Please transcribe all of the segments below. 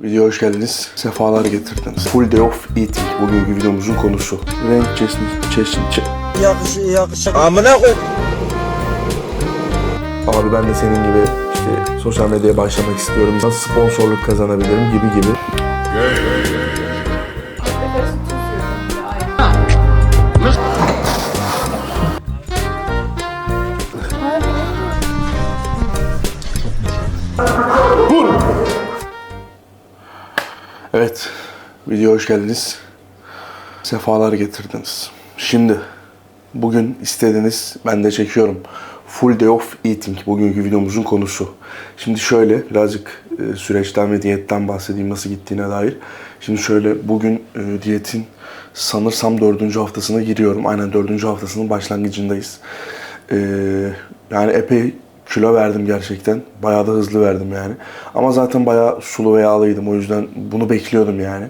Videoya hoş geldiniz. Sefalar getirdiniz. Full day of eating. Bugünkü videomuzun konusu. Renk çeşni, çeşni, çe- Yakışık yakışık. Amına koy. Abi ben de senin gibi işte sosyal medyaya başlamak istiyorum. Nasıl sponsorluk kazanabilirim gibi gibi. Evet, videoya hoş geldiniz. Sefalar getirdiniz. Şimdi bugün istediniz, ben de çekiyorum. Full day of eating bugünkü videomuzun konusu. Şimdi şöyle birazcık e, süreçten ve diyetten bahsedeyim nasıl gittiğine dair. Şimdi şöyle bugün e, diyetin sanırsam dördüncü haftasına giriyorum. Aynen dördüncü haftasının başlangıcındayız. E, yani epey kilo verdim gerçekten. Bayağı da hızlı verdim yani. Ama zaten bayağı sulu ve yağlıydım. O yüzden bunu bekliyordum yani.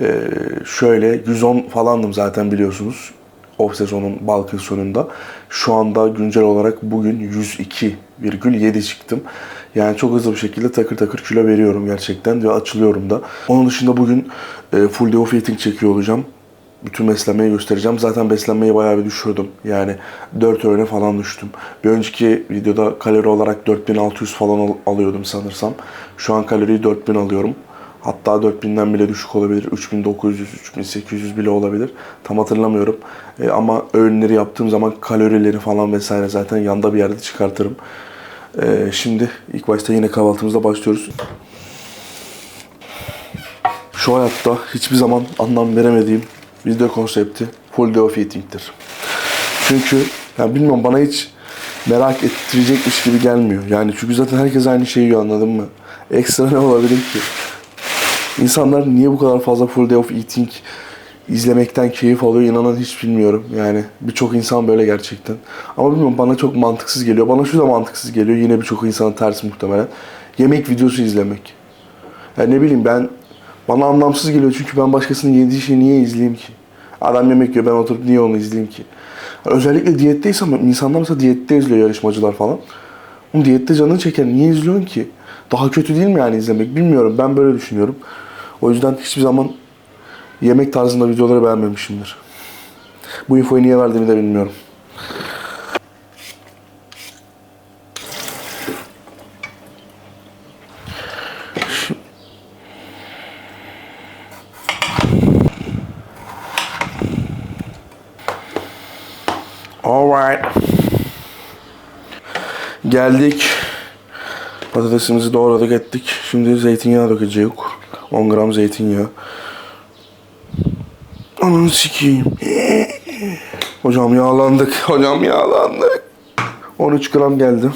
Ee, şöyle 110 falandım zaten biliyorsunuz. Off sezonun Balkın sonunda. Şu anda güncel olarak bugün 102,7 çıktım. Yani çok hızlı bir şekilde takır takır kilo veriyorum gerçekten ve açılıyorum da. Onun dışında bugün e, full day of eating çekiyor olacağım bütün beslenmeyi göstereceğim. Zaten beslenmeyi bayağı bir düşürdüm. Yani 4 öğüne falan düştüm. Bir önceki videoda kalori olarak 4600 falan al- alıyordum sanırsam. Şu an kaloriyi 4000 alıyorum. Hatta 4000'den bile düşük olabilir. 3900, 3800 bile olabilir. Tam hatırlamıyorum. E, ama öğünleri yaptığım zaman kalorileri falan vesaire zaten yanda bir yerde çıkartırım. E, şimdi ilk başta yine kahvaltımızda başlıyoruz. Şu hayatta hiçbir zaman anlam veremediğim video konsepti full day of eating'tir. Çünkü yani bilmiyorum bana hiç merak ettirecekmiş gibi gelmiyor. Yani çünkü zaten herkes aynı şeyi yiyor anladın mı? Ekstra ne olabilir ki? İnsanlar niye bu kadar fazla full day of eating izlemekten keyif alıyor inanın hiç bilmiyorum. Yani birçok insan böyle gerçekten. Ama bilmiyorum bana çok mantıksız geliyor. Bana şu da mantıksız geliyor. Yine birçok insanın tersi muhtemelen. Yemek videosu izlemek. Yani ne bileyim ben bana anlamsız geliyor çünkü ben başkasının yediği şeyi niye izleyeyim ki? Adam yemek yiyor ben oturup niye onu izleyeyim ki? Özellikle diyetteysem insanlar mesela diyette izliyor yarışmacılar falan. Oğlum diyette canını çeken niye izliyorsun ki? Daha kötü değil mi yani izlemek? Bilmiyorum ben böyle düşünüyorum. O yüzden hiçbir zaman yemek tarzında videoları beğenmemişimdir. Bu infoyu niye verdiğimi de bilmiyorum. Alright. Geldik. Patatesimizi doğradık ettik. Şimdi zeytinyağı dökeceğiz. 10 gram zeytinyağı. Ananı sikeyim. Hocam yağlandık. Hocam yağlandık. 13 gram geldi.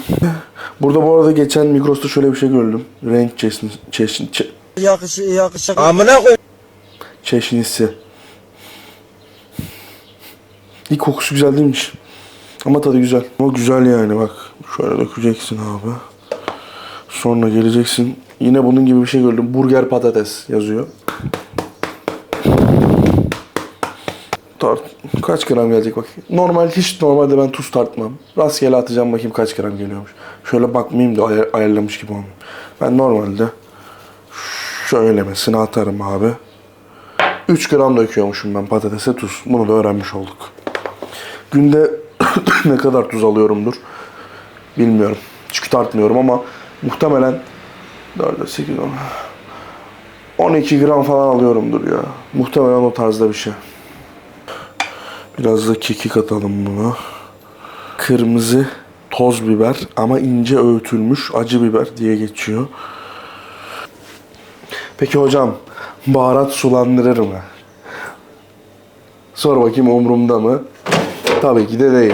Burada bu arada geçen Migros'ta şöyle bir şey gördüm. Renk çeşni, çeşni, çe- Yakışık yakışık. Amına koy. çeşnisi. İlk kokusu güzel değilmiş. Ama tadı güzel. Ama güzel yani bak. Şöyle dökeceksin abi. Sonra geleceksin. Yine bunun gibi bir şey gördüm. Burger patates yazıyor. Tart. Kaç gram gelecek bak. Normal hiç normalde ben tuz tartmam. Rastgele atacağım bakayım kaç gram geliyormuş. Şöyle bakmayayım da ayar- ayarlamış gibi olmayayım. Ben normalde şöylemesine atarım abi. 3 gram döküyormuşum ben patatese tuz. Bunu da öğrenmiş olduk. Günde ne kadar tuz alıyorumdur bilmiyorum. Çünkü tartmıyorum ama muhtemelen 4, 8, 10, 12 gram falan alıyorumdur ya. Muhtemelen o tarzda bir şey. Biraz da kekik atalım buna. Kırmızı toz biber ama ince öğütülmüş acı biber diye geçiyor. Peki hocam baharat sulandırır mı? Sor bakayım umurumda mı? Tabii ki de değil.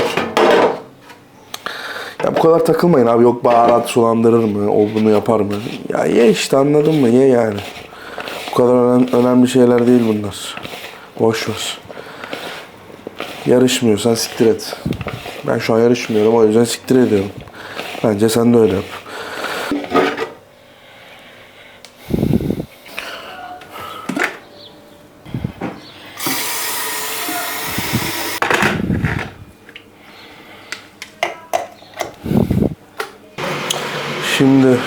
Ya bu kadar takılmayın abi yok baharat sulandırır mı? O bunu yapar mı? Ya ye işte anladın mı? Ye yani. Bu kadar önem- önemli şeyler değil bunlar. Boş ver. Yarışmıyorsan siktir et. Ben şu an yarışmıyorum o yüzden siktir ediyorum. Bence sen de öyle yap. Şimdi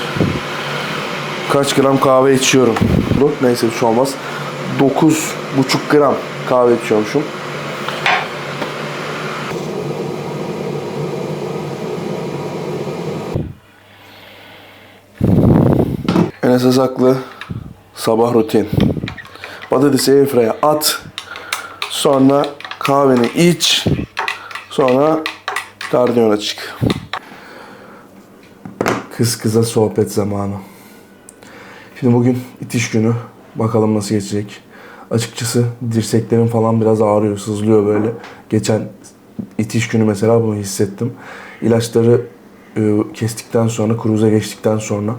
kaç gram kahve içiyorum. Neyse bir şey olmaz. 9,5 gram kahve içiyormuşum. Enes Azaklı sabah rutin. Patatesi airfryer'a at. Sonra kahveni iç. Sonra kardiyona çık. Kız kıza sohbet zamanı. Şimdi bugün itiş günü. Bakalım nasıl geçecek. Açıkçası dirseklerim falan biraz ağrıyor, sızlıyor böyle. Geçen itiş günü mesela bunu hissettim. İlaçları e, kestikten sonra, kruza geçtikten sonra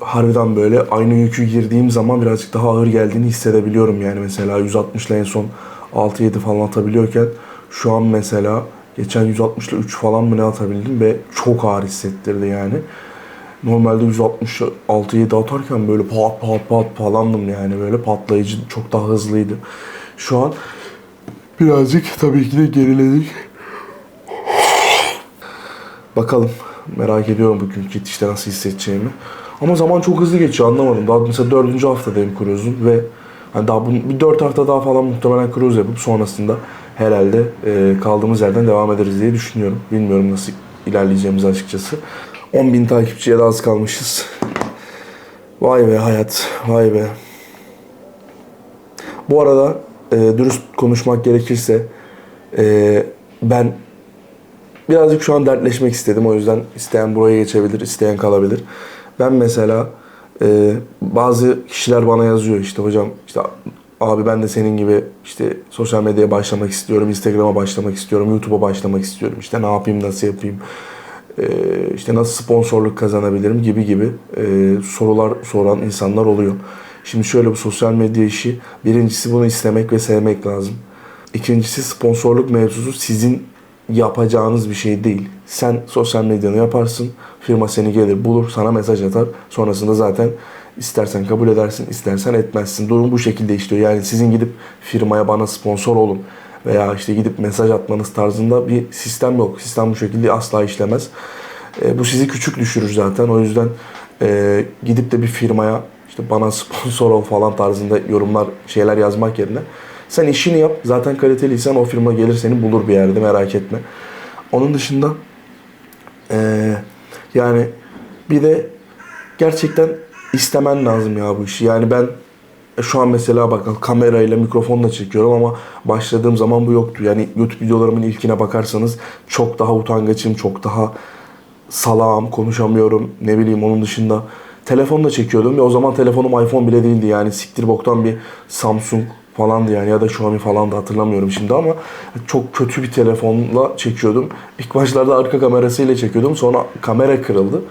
harbiden böyle aynı yükü girdiğim zaman birazcık daha ağır geldiğini hissedebiliyorum yani mesela 160 ile en son 6-7 falan atabiliyorken şu an mesela geçen 160 ile 3 falan mı ne atabildim ve çok ağır hissettirdi yani. Normalde 160 6-7 atarken böyle pat pat pat falandım yani böyle patlayıcı çok daha hızlıydı. Şu an birazcık tabii ki de geriledik. Bakalım. Merak ediyorum bugünkü itişte nasıl hissedeceğimi. Ama zaman çok hızlı geçiyor anlamadım. Daha mesela dördüncü haftadayım cruise'un ve hani daha bu, bir dört hafta daha falan muhtemelen cruise yapıp sonrasında herhalde e, kaldığımız yerden devam ederiz diye düşünüyorum. Bilmiyorum nasıl ilerleyeceğimizi açıkçası. 10.000 takipçiye de az kalmışız. Vay be hayat, vay be. Bu arada e, dürüst konuşmak gerekirse e, ben birazcık şu an dertleşmek istedim. O yüzden isteyen buraya geçebilir, isteyen kalabilir. Ben mesela e, bazı kişiler bana yazıyor işte hocam işte abi ben de senin gibi işte sosyal medyaya başlamak istiyorum, Instagram'a başlamak istiyorum, YouTube'a başlamak istiyorum. İşte ne yapayım, nasıl yapayım, işte nasıl sponsorluk kazanabilirim gibi gibi e, sorular soran insanlar oluyor. Şimdi şöyle bu sosyal medya işi, birincisi bunu istemek ve sevmek lazım. İkincisi sponsorluk mevzusu sizin yapacağınız bir şey değil. Sen sosyal medyanı yaparsın, firma seni gelir bulur, sana mesaj atar. Sonrasında zaten istersen kabul edersin, istersen etmezsin. Durum bu şekilde işliyor. Yani sizin gidip firmaya bana sponsor olun veya işte gidip mesaj atmanız tarzında bir sistem yok. Sistem bu şekilde asla işlemez. E, bu sizi küçük düşürür zaten. O yüzden e, gidip de bir firmaya işte bana sponsor ol falan tarzında yorumlar, şeyler yazmak yerine sen işini yap. Zaten kaliteliysen o firma gelir seni bulur bir yerde merak etme. Onun dışında eee, yani bir de gerçekten istemen lazım ya bu işi. Yani ben şu an mesela bakın kamerayla mikrofonla çekiyorum ama başladığım zaman bu yoktu. Yani YouTube videolarımın ilkine bakarsanız çok daha utangaçım, çok daha salağım, konuşamıyorum. Ne bileyim onun dışında telefonla çekiyordum ve o zaman telefonum iPhone bile değildi yani siktir boktan bir Samsung falandı yani ya da Xiaomi falan da hatırlamıyorum şimdi ama çok kötü bir telefonla çekiyordum. İlk başlarda arka kamerasıyla çekiyordum sonra kamera kırıldı.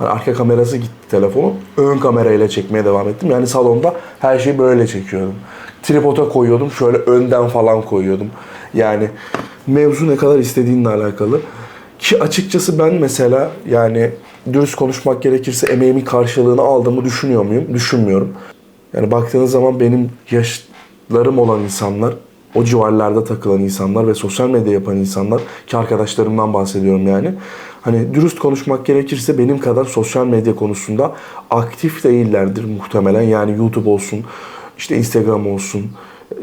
Hani arka kamerası gitti telefonun. Ön kamerayla çekmeye devam ettim. Yani salonda her şeyi böyle çekiyordum. Tripoda koyuyordum. Şöyle önden falan koyuyordum. Yani mevzu ne kadar istediğinle alakalı. Ki açıkçası ben mesela yani dürüst konuşmak gerekirse emeğimin karşılığını aldığımı düşünüyor muyum? Düşünmüyorum. Yani baktığınız zaman benim yaşlarım olan insanlar, o civarlarda takılan insanlar ve sosyal medya yapan insanlar ki arkadaşlarımdan bahsediyorum yani. Hani dürüst konuşmak gerekirse benim kadar sosyal medya konusunda aktif değillerdir muhtemelen. Yani YouTube olsun, işte Instagram olsun.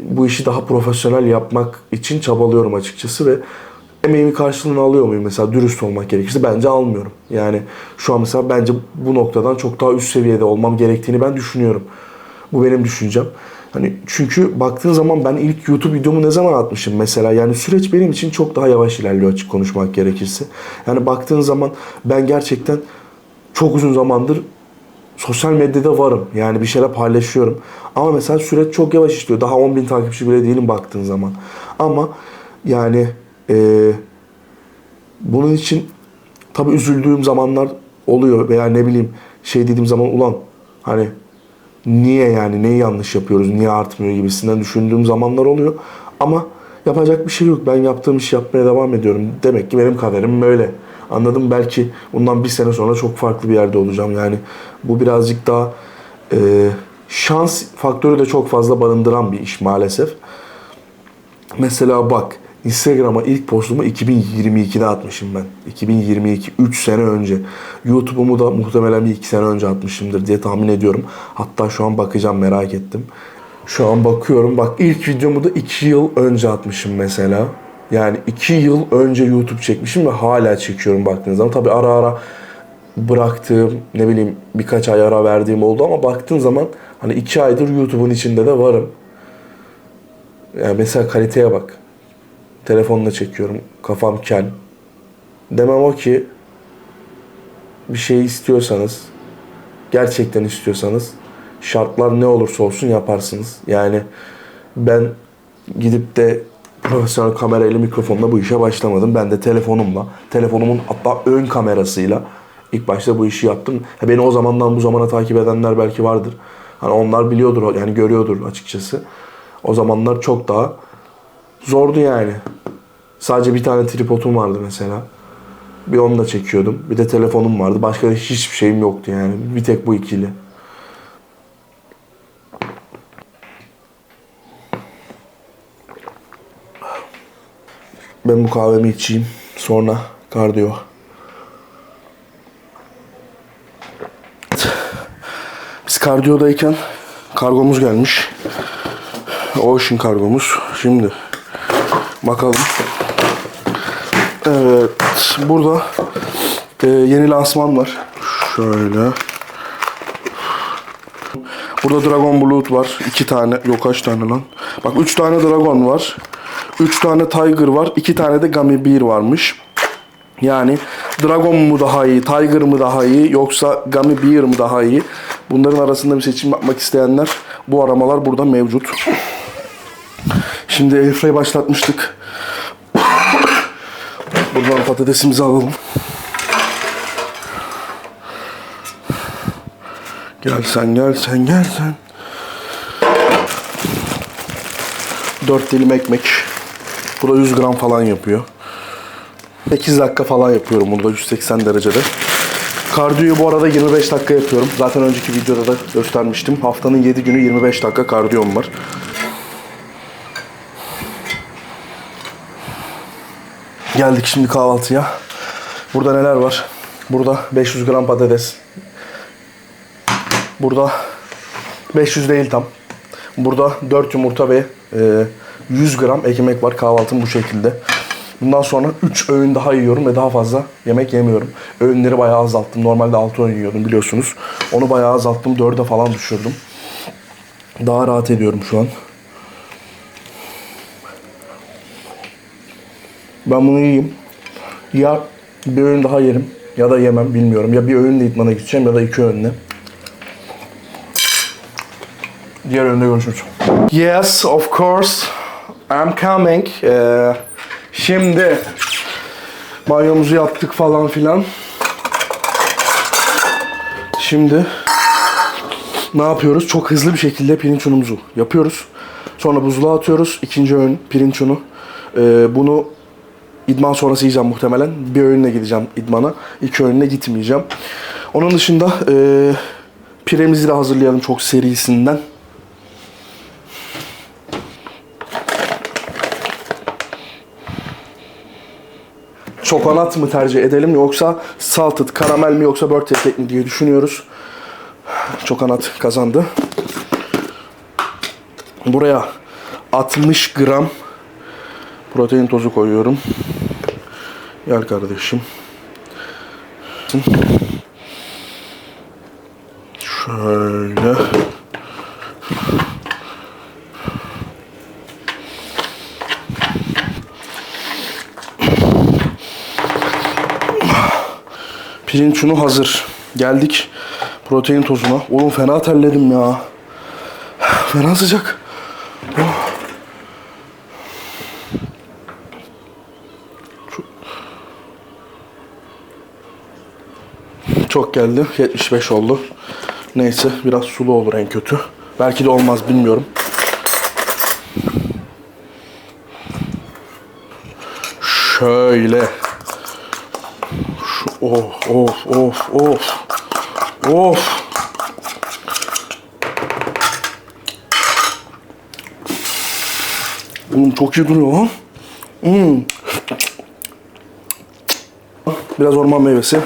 Bu işi daha profesyonel yapmak için çabalıyorum açıkçası ve emeğimin karşılığını alıyor muyum mesela dürüst olmak gerekirse bence almıyorum. Yani şu an mesela bence bu noktadan çok daha üst seviyede olmam gerektiğini ben düşünüyorum. Bu benim düşüncem. Hani çünkü baktığın zaman ben ilk YouTube videomu ne zaman atmışım mesela yani süreç benim için çok daha yavaş ilerliyor açık konuşmak gerekirse. Yani baktığın zaman ben gerçekten çok uzun zamandır sosyal medyada varım. Yani bir şeyler paylaşıyorum. Ama mesela süreç çok yavaş işliyor. Daha 10 bin takipçi bile değilim baktığın zaman. Ama yani eee, bunun için tabii üzüldüğüm zamanlar oluyor veya ne bileyim şey dediğim zaman ulan hani niye yani neyi yanlış yapıyoruz niye artmıyor gibisinden düşündüğüm zamanlar oluyor. Ama yapacak bir şey yok. Ben yaptığım işi yapmaya devam ediyorum. Demek ki benim kaderim böyle. Anladım belki bundan bir sene sonra çok farklı bir yerde olacağım. Yani bu birazcık daha e, şans faktörü de çok fazla barındıran bir iş maalesef. Mesela bak Instagram'a ilk postumu 2022'de atmışım ben. 2022, 3 sene önce. YouTube'umu da muhtemelen bir 2 sene önce atmışımdır diye tahmin ediyorum. Hatta şu an bakacağım merak ettim. Şu an bakıyorum. Bak ilk videomu da 2 yıl önce atmışım mesela. Yani 2 yıl önce YouTube çekmişim ve hala çekiyorum baktığınız zaman. Tabi ara ara bıraktığım, ne bileyim birkaç ay ara verdiğim oldu ama baktığın zaman hani 2 aydır YouTube'un içinde de varım. Yani mesela kaliteye bak. Telefonla çekiyorum. Kafam kel. Demem o ki bir şey istiyorsanız gerçekten istiyorsanız şartlar ne olursa olsun yaparsınız. Yani ben gidip de profesyonel kamerayla mikrofonla bu işe başlamadım. Ben de telefonumla, telefonumun hatta ön kamerasıyla ilk başta bu işi yaptım. Ha, Beni o zamandan bu zamana takip edenler belki vardır. Hani onlar biliyordur yani görüyordur açıkçası. O zamanlar çok daha zordu yani. Sadece bir tane tripodum vardı mesela. Bir onunla çekiyordum. Bir de telefonum vardı. Başka da hiçbir şeyim yoktu yani. Bir tek bu ikili. Ben bu kahvemi içeyim. Sonra kardiyo. Biz kardiyodayken kargomuz gelmiş. Ocean kargomuz. Şimdi bakalım. Evet. Burada e, yeni lansman var. Şöyle. Burada Dragon Blood var. iki tane. Yok kaç tane lan? Bak üç tane Dragon var. Üç tane Tiger var. iki tane de Gummy Bear varmış. Yani Dragon mu daha iyi, Tiger mı daha iyi yoksa Gummy Bear mı daha iyi? Bunların arasında bir seçim yapmak isteyenler bu aramalar burada mevcut. Şimdi airfryer başlatmıştık. Buradan patatesimizi alalım. Gel sen gel sen gel sen. 4 dilim ekmek. Bu da 100 gram falan yapıyor. 8 dakika falan yapıyorum burada 180 derecede. Kardiyoyu bu arada 25 dakika yapıyorum. Zaten önceki videoda da göstermiştim. Haftanın 7 günü 25 dakika kardiyom var. Geldik şimdi kahvaltıya. Burada neler var? Burada 500 gram patates. Burada 500 değil tam. Burada 4 yumurta ve e, 100 gram ekmek var. Kahvaltım bu şekilde. Bundan sonra 3 öğün daha yiyorum ve daha fazla yemek yemiyorum. Öğünleri bayağı azalttım. Normalde 6 öğün yiyordum biliyorsunuz. Onu bayağı azalttım. 4'e falan düşürdüm. Daha rahat ediyorum şu an. Ben bunu yiyeyim. Ya bir öğün daha yerim ya da yemem bilmiyorum. Ya bir öğünle idmana gideceğim ya da iki öğünle. Diğer öğünde görüşürüz. Yes, of course. I'm coming. Ee, şimdi banyomuzu yaptık falan filan. Şimdi ne yapıyoruz? Çok hızlı bir şekilde pirinç unumuzu yapıyoruz. Sonra buzluğa atıyoruz. İkinci öğün pirinç unu. Ee, bunu idman sonrası yiyeceğim muhtemelen. Bir öğünle gideceğim idmana. İki öğünle gitmeyeceğim. Onun dışında e, piremizi de hazırlayalım çok serisinden. Çokonat mı tercih edelim yoksa salted karamel mi yoksa birthday cake mi diye düşünüyoruz. Çokonat kazandı. Buraya 60 gram protein tozu koyuyorum. Gel kardeşim. Şöyle. Pirinç unu hazır. Geldik protein tozuna. Oğlum fena terledim ya. Fena sıcak. Çok geldi. 75 oldu. Neyse biraz sulu olur en kötü. Belki de olmaz bilmiyorum. Şöyle. Şu, of of of of. Of. Oğlum çok iyi duruyor lan. Hmm. Biraz orman meyvesi.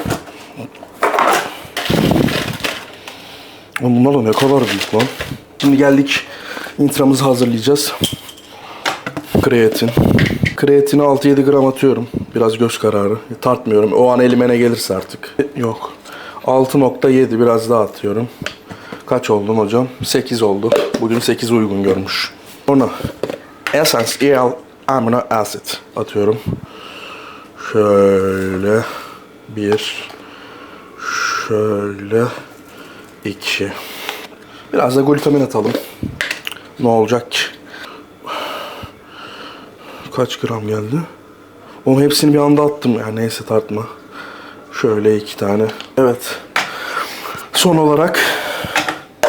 Bunlar da ne kadar büyük lan. Şimdi geldik. Intramızı hazırlayacağız. Kreatin. Kreatini 6-7 gram atıyorum. Biraz göz kararı. Tartmıyorum. O an elime ne gelirse artık. Yok. 6.7 biraz daha atıyorum. Kaç oldum hocam? 8 oldu. Bugün 8 uygun görmüş. Sonra Essence EL Amino Acid atıyorum. Şöyle bir şöyle iki. Biraz da glutamin atalım. Ne olacak ki? Kaç gram geldi? Onun hepsini bir anda attım yani neyse tartma. Şöyle iki tane. Evet. Son olarak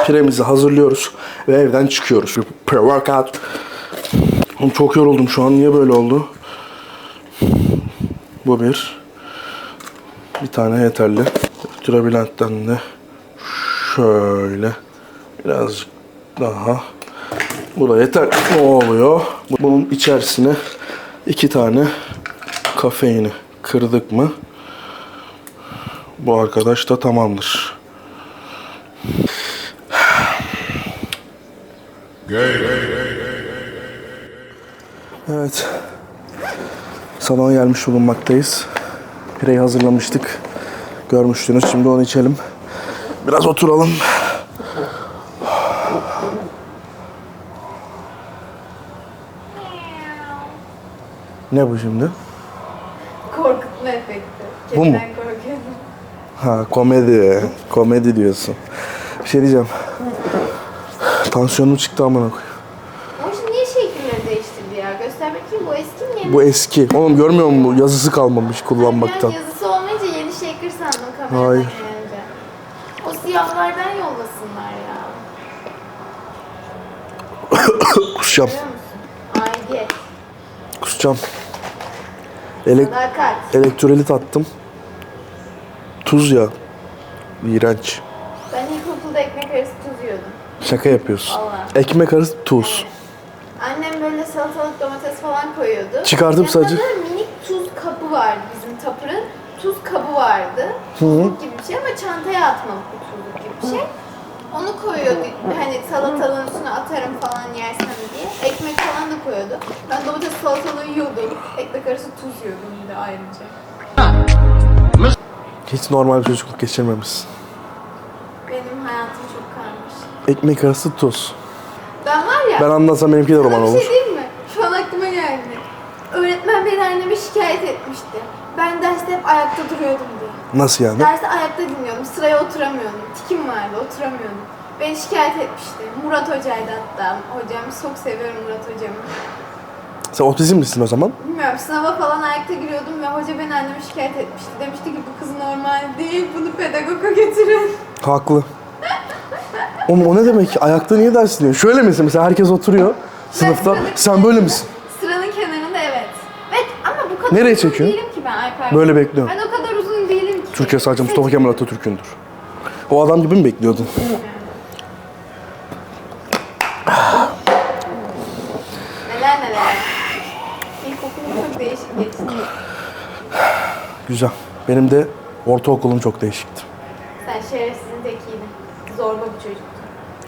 piremizi hazırlıyoruz ve evden çıkıyoruz. Pre-workout. Çok yoruldum şu an. Niye böyle oldu? Bu bir. Bir tane yeterli. Trabilentten de şöyle birazcık daha. Bu da yeter. Ne oluyor? Bunun içerisine iki tane kafeini kırdık mı bu arkadaş da tamamdır. Evet. Salona gelmiş bulunmaktayız. Pireyi hazırlamıştık. Görmüştünüz. Şimdi onu içelim. Biraz oturalım. Ne bu şimdi? Korkutma efekti. Bu mu? Kediden korkuyorum. Ha komedi. Komedi diyorsun. Bir şey diyeceğim. Tansiyonum çıktı amına koyayım. Ama şimdi niye şekilleri değiştirdi ya? Göster bakayım bu eski mi yeni? Bu eski. Oğlum görmüyor musun? Yazısı kalmamış kullanmaktan. Yazısı olmayınca yeni shaker sandım kameradan Hayır. Siyahlardan yollasınlar ya. Kusacağım. Aidiyet, Kusacağım. Elek sadakat. elektrolit attım. Tuz ya. İğrenç. Ben ilkokulda ekmek arası tuz yiyordum. Şaka yapıyorsun. Vallahi. Ekmek arası tuz. Annem böyle salatalık domates falan koyuyordu. Çıkardım Yanında sadece. da minik tuz kabı vardı bizim tapırın. Tuz kabı vardı. Tuzluk gibi bir şey ama çantaya atmalık bir şey. Onu koyuyordu hani salatalığın üstüne atarım falan yersen diye. Ekmek falan da koyuyordu. Ben domates salatalığı yiyordum. Ekmek arası tuz yiyordum bir de ayrıca. Hiç normal bir çocukluk geçirmemişsin. Benim hayatım çok karmaşık. Ekmek arası tuz. Ben var ya... Ben anlatsam benimki de roman bir olur. şey diyeyim mi? Şu an aklıma geldi. Öğretmen beni anneme şikayet etmişti. Ben derste hep ayakta duruyordum diye. Nasıl yani? Derste ayakta dinliyordum. Sıraya oturamıyordum. Tikim vardı, oturamıyordum. Beni şikayet etmişti. Murat Hoca'ydı hatta. Hocam çok seviyorum Murat hocamı. Sen otizmlisin o zaman. Bilmiyorum sınava falan ayakta giriyordum ve hoca beni anneme şikayet etmişti. Demişti ki bu kız normal değil, bunu pedagoga götürün. Haklı. Oğlum o ne demek ki? Ayakta niye ders dinliyor? Şöyle misin mesela herkes oturuyor sınıfta. Sen böyle misin? Sıranın kenarında evet. Evet ama bu kadar Nereye uzun çekiyorsun? değilim ki ben Alper. Böyle bekliyorum. Ben o kadar uzun değilim ki. Türkiye sadece Mustafa Kemal Atatürk'ündür. O adam gibi mi bekliyordun? Neler neler. İlkokulum çok değişik geçti. Güzel. Benim de ortaokulum çok değişikti. Sen şerefsizin tekiydin. Zorba bir çocuktun.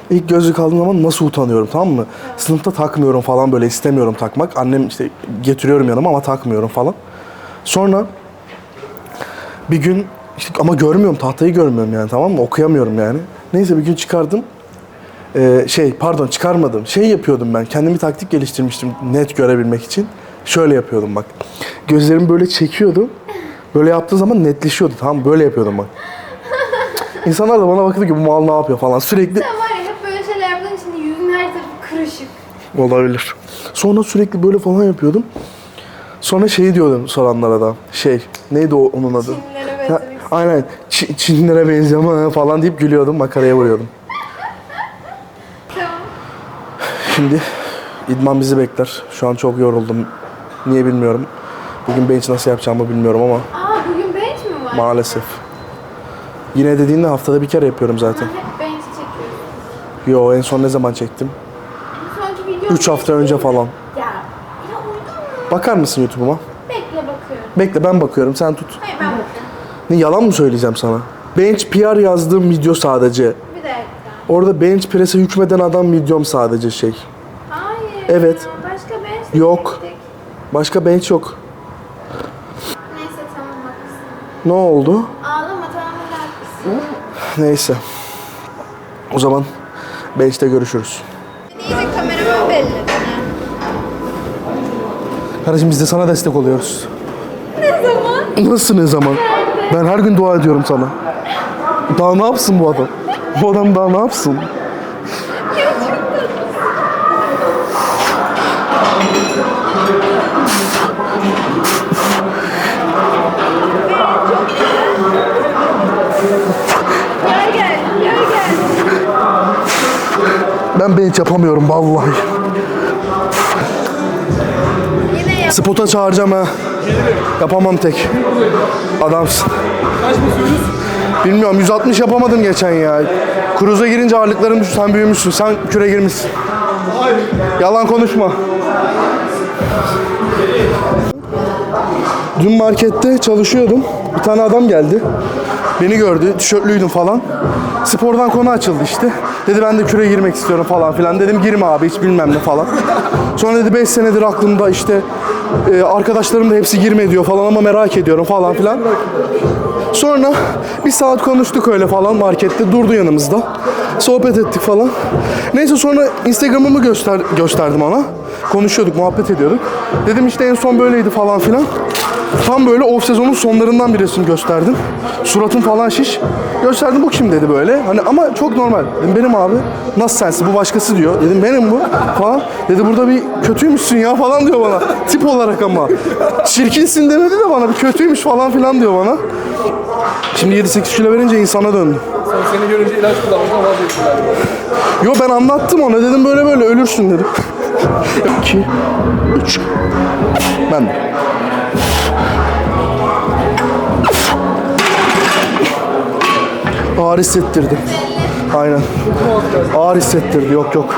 İlk gözlük aldığım zaman nasıl utanıyorum tamam mı? Sınıfta takmıyorum falan böyle istemiyorum takmak. Annem işte getiriyorum yanıma ama takmıyorum falan. Sonra bir gün işte ama görmüyorum tahtayı görmüyorum yani tamam mı? Okuyamıyorum yani. Neyse bir gün çıkardım. Ee, şey pardon çıkarmadım. Şey yapıyordum ben. Kendim bir taktik geliştirmiştim net görebilmek için. Şöyle yapıyordum bak. Gözlerimi böyle çekiyordum. Böyle yaptığı zaman netleşiyordu tamam? Böyle yapıyordum bak. İnsanlar da bana bakıyordu ki bu mal ne yapıyor falan. Sürekli Sen var ya hep böyle şeyler yaptığın için yüzün her tarafı kırışık. Olabilir. Sonra sürekli böyle falan yapıyordum. Sonra şey diyordum soranlara da. Şey, neydi o onun adı? Çinlilere Benzemek aynen. Ç- Çinlilere benziyor ama falan deyip gülüyordum. Makaraya vuruyordum. Tamam. Şimdi idman bizi bekler. Şu an çok yoruldum. Niye bilmiyorum. Bugün bench nasıl yapacağımı bilmiyorum ama Aa bugün bench mi var? maalesef. Yine dediğinde haftada bir kere yapıyorum zaten. Ha, hep bench çekiyoruz. Yo en son ne zaman çektim? Sonraki video 3 hafta önce falan. Ya, ya uydun mu? Bakar mısın YouTube'uma? Bekle bakıyorum. Bekle ben bakıyorum sen tut. Ne yalan mı söyleyeceğim sana? Bench PR yazdığım video sadece. Bir dakika. Orada bench press'e hükmeden adam videom sadece şey. Hayır. Evet. ya, Başka bench Yok. denedik. Başka bench yok. Neyse tamam haklısın. Ne oldu? Ağlama tamamen haklısın. Neyse. O zaman bench'te görüşürüz. İyice kameraman belli. Kardeşim biz de sana destek oluyoruz. Ne zaman? Nasıl ne zaman? Ben her gün dua ediyorum sana. Daha ne yapsın bu adam? Bu adam daha ne yapsın? Gel. Ben bench yapamıyorum vallahi. Spota çağıracağım ha. Yapamam tek. Adamsın. Kaç basıyoruz? Bilmiyorum 160 yapamadım geçen ya. Cruise'a girince ağırlıklarım düştü. Sen büyümüşsün. Sen küre girmişsin. Hayır. Yalan konuşma. Dün markette çalışıyordum. Bir tane adam geldi. Beni gördü. Tişörtlüydüm falan. Spordan konu açıldı işte. Dedi ben de küre girmek istiyorum falan filan. Dedim girme abi hiç bilmem ne falan. Sonra dedi 5 senedir aklımda işte e, arkadaşlarım da hepsi girme diyor falan ama merak ediyorum falan filan. Sonra bir saat konuştuk öyle falan markette durdu yanımızda. Sohbet ettik falan. Neyse sonra Instagram'ımı göster gösterdim ona. Konuşuyorduk, muhabbet ediyorduk. Dedim işte en son böyleydi falan filan. Tam böyle off sezonun sonlarından bir resim gösterdim. Suratım falan şiş. Gösterdim bu kim dedi böyle. Hani ama çok normal. Dedim benim abi. Nasıl sensin? Bu başkası diyor. Dedim benim bu falan. Dedi burada bir kötüymüşsün ya falan diyor bana. Tip olarak ama. Çirkinsin demedi de bana bir kötüymüş falan filan diyor bana. Şimdi 7-8 kilo verince insana döndüm. Sonra seni görünce ilaç kullanmaktan vazgeçtiler. Yo ben anlattım ona dedim böyle böyle ölürsün dedim. 2 3 Ben Ağır hissettirdi. Aynen. Ağır hissettirdi. Yok yok.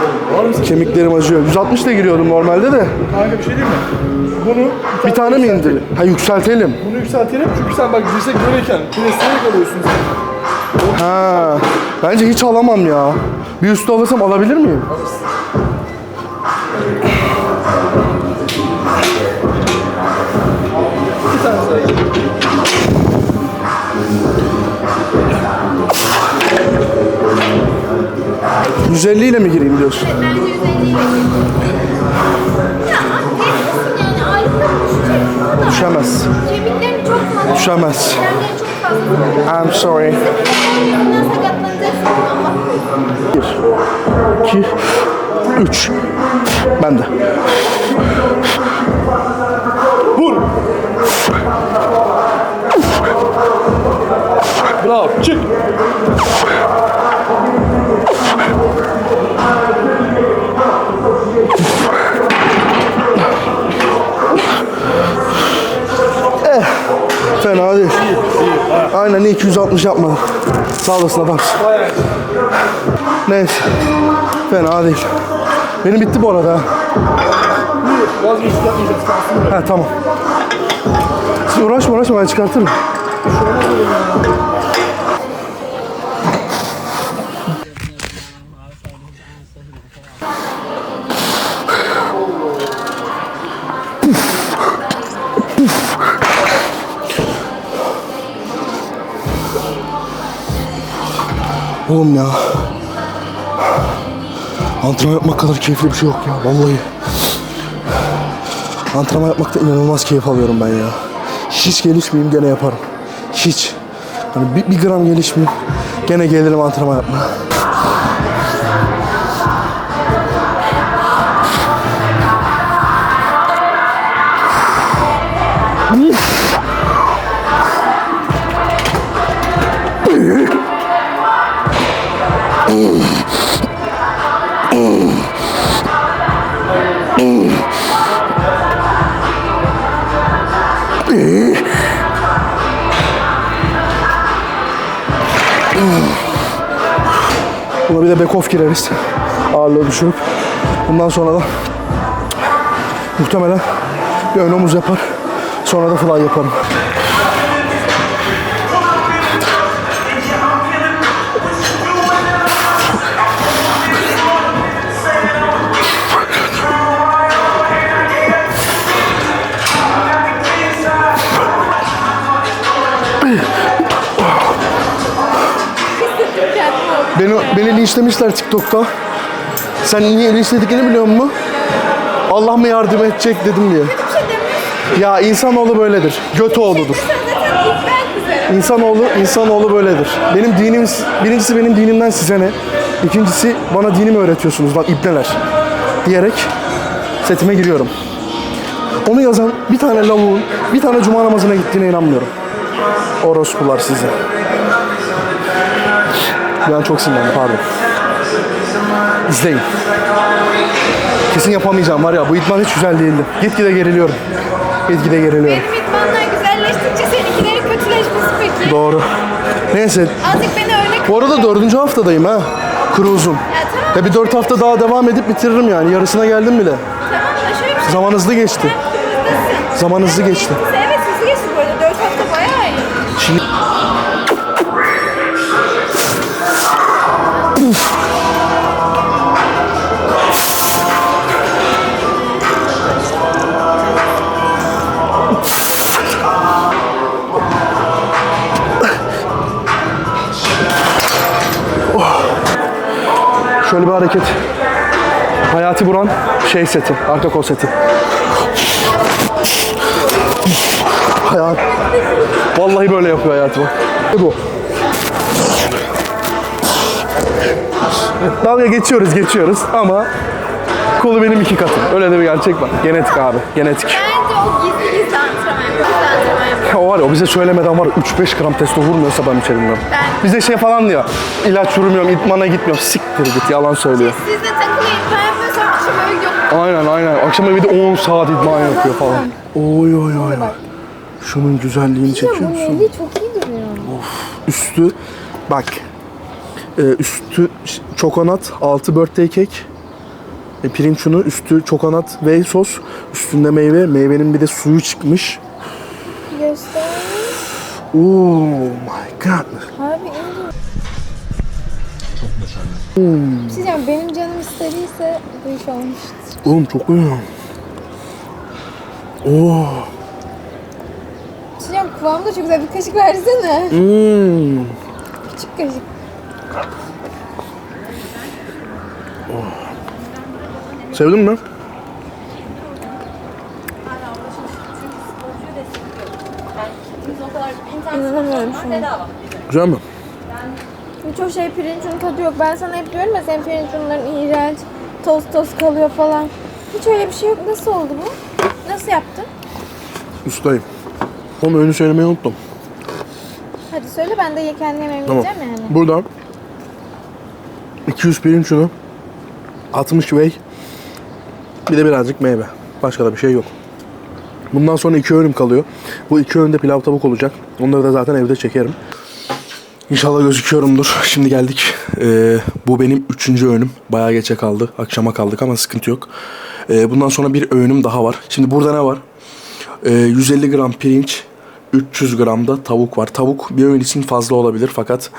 Kemiklerim acıyor. 160 ile giriyordum normalde de. Kanka bir şey diyeyim mi? Bunu Bir tane mi indir? Ha yükseltelim. bunu yükseltelim çünkü sen bak dirsek böyleyken kinesterek alıyorsun. Ha. Bence hiç alamam ya. Bir üstü alırsam alabilir miyim? ...150 ile mi gireyim diyorsun? Bence 150 ile. Ya teyzesin yani ağırlıkta düşecek. Bu kadar. Düşemez. Kemiklerin çok fazla. Düşemez. Kemiklerin çok fazla. I'm sorry. Korusun. 2 3 Ben de. Vur. Bravo. Çık. Fena değil. Aynen iyi 260 yapmadım. Sağ olasın. Bayağı. Neyse. Fena değil. Benim bitti bu arada. Ha tamam. Siz uğraşma uğraşma ben çıkartırım. Oğlum ya. Antrenman yapmak kadar keyifli bir şey yok ya vallahi. Antrenman yapmakta inanılmaz keyif alıyorum ben ya. Hiç gelişmeyeyim gene yaparım. Hiç. Hani bir, bir gram gelişmeyeyim gene gelirim antrenman yapmaya. Buna bir de back off gireriz. Ağırlığı düşürüp. Bundan sonra da muhtemelen Bir ön omuz yapar. Sonra da fly yaparım. Linçlemişler TikTok'ta. Sen niye linçlediklerini biliyor musun? Allah mı yardım edecek dedim diye. Ya insanoğlu böyledir. Göt oğludur. İnsanoğlu, insanoğlu böyledir. Benim dinim, birincisi benim dinimden size ne? İkincisi bana dinimi öğretiyorsunuz lan ibneler. Diyerek setime giriyorum. Onu yazan bir tane lavuğun bir tane cuma namazına gittiğine inanmıyorum. Orospular size. Ben çok sinirlendim pardon. İzleyin. Kesin yapamayacağım var ya bu idman hiç güzel değildi. Gitgide geriliyorum. Gitgide geriliyorum. Benim idmanlar güzelleştikçe seninkilerin kötüleşmesi peki. Doğru. Neyse. Azıcık beni örnek Bu arada dördüncü haftadayım ha. Cruise'um. Ya tamam. Ya bir dört hafta daha devam edip bitiririm yani. Yarısına geldim bile. Tamam da şöyle bir şey. Zaman hızlı geçti. Zaman hızlı geçti. Evet hızlı geçti bu arada. 4 hafta bayağı iyi. Şimdi... hareket. Hayati Buran şey seti, arka kol seti. Hayat. Vallahi böyle yapıyor hayatım. Bu. Dalga geçiyoruz geçiyoruz ama kolu benim iki katım. Öyle de bir gerçek var. Genetik abi. Genetik. Bence o gizli gizli antrenman. Gizli antrenman o var ya o bize söylemeden var ya, 3-5 gram testo vurmuyorsa ben içeri bilmem. Ben- Bize şey falan diyor. İlaç vurmuyorum, idmana gitmiyorum. Siktir git yalan söylüyor. Siz de takılayın. Ben yapmıyorsam akşam öyle yok. Aynen aynen. Akşam bir de 10 saat idman yapıyor falan. Oy oy oy. Şunun güzelliğini çekiyor musun? eli çok iyi duruyor. Üstü bak e, üstü ş- çokonat altı birthday cake e, pirinç unu üstü çokonat ve sos üstünde meyve meyvenin bir de suyu çıkmış. Oh my god Abi iyi. Çok başarılı. Bir şey diyeceğim, benim canım istediyse bu iş olmuştur. oğlum çok iyi oh Bir şey diyeceğim, kıvamı da çok güzel. Bir kaşık versene. hmm. Küçük kaşık. sevdin mi Şu an. güzel mi Birçok şey pirinç unu tadı yok. Ben sana hep diyorum ya senin pirinç unların iğrenç. Toz toz kalıyor falan. Hiç öyle bir şey yok. Nasıl oldu bu? Nasıl yaptın? ustayım oğlum önü söylemeyi unuttum Hadi söyle ben de ye kendi yemeğimi Tamam. yiyeceğim yani. Burada 200 pirinç unu, 60 whey, bir de birazcık meyve. Başka da bir şey yok. Bundan sonra iki öğünüm kalıyor. Bu iki öğünde pilav tavuk olacak. Onları da zaten evde çekerim. İnşallah gözüküyorumdur. Şimdi geldik. Ee, bu benim üçüncü öğünüm. Bayağı geçe kaldı. Akşama kaldık ama sıkıntı yok. Ee, bundan sonra bir öğünüm daha var. Şimdi burada ne var? Ee, 150 gram pirinç, 300 gram da tavuk var. Tavuk bir öğün için fazla olabilir fakat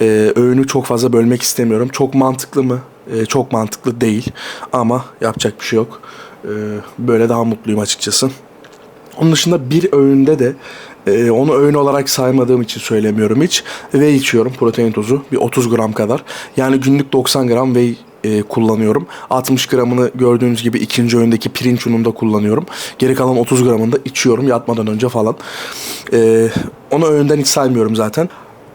e, öğünü çok fazla bölmek istemiyorum. Çok mantıklı mı? E, çok mantıklı değil ama yapacak bir şey yok. E, böyle daha mutluyum açıkçası. Onun dışında bir öğünde de e, onu öğün olarak saymadığım için söylemiyorum hiç. Whey içiyorum protein tozu bir 30 gram kadar. Yani günlük 90 gram whey e, kullanıyorum. 60 gramını gördüğünüz gibi ikinci öğündeki pirinç ununda kullanıyorum. Geri kalan 30 gramını da içiyorum yatmadan önce falan. E, onu öğünden hiç saymıyorum zaten.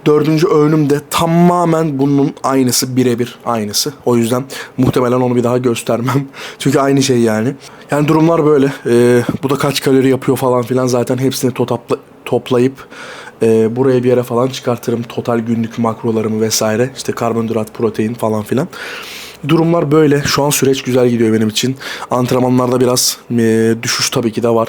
Dördüncü öğünüm de tamamen bunun aynısı birebir aynısı. O yüzden muhtemelen onu bir daha göstermem. Çünkü aynı şey yani. Yani durumlar böyle. Ee, bu da kaç kalori yapıyor falan filan zaten hepsini totapla, toplayıp e, buraya bir yere falan çıkartırım. Total günlük makrolarımı vesaire. İşte karbonhidrat, protein falan filan. Durumlar böyle. Şu an süreç güzel gidiyor benim için. Antrenmanlarda biraz e, düşüş tabii ki de var.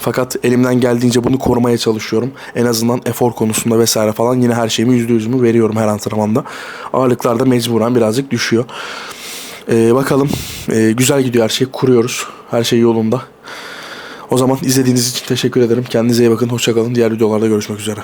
Fakat elimden geldiğince bunu korumaya çalışıyorum. En azından efor konusunda vesaire falan yine her şeyimi yüzde yüzümü veriyorum her antrenmanda. Ağırlıklar da mecburen birazcık düşüyor. Ee, bakalım. Ee, güzel gidiyor her şey. Kuruyoruz. Her şey yolunda. O zaman izlediğiniz için teşekkür ederim. Kendinize iyi bakın. Hoşçakalın. Diğer videolarda görüşmek üzere.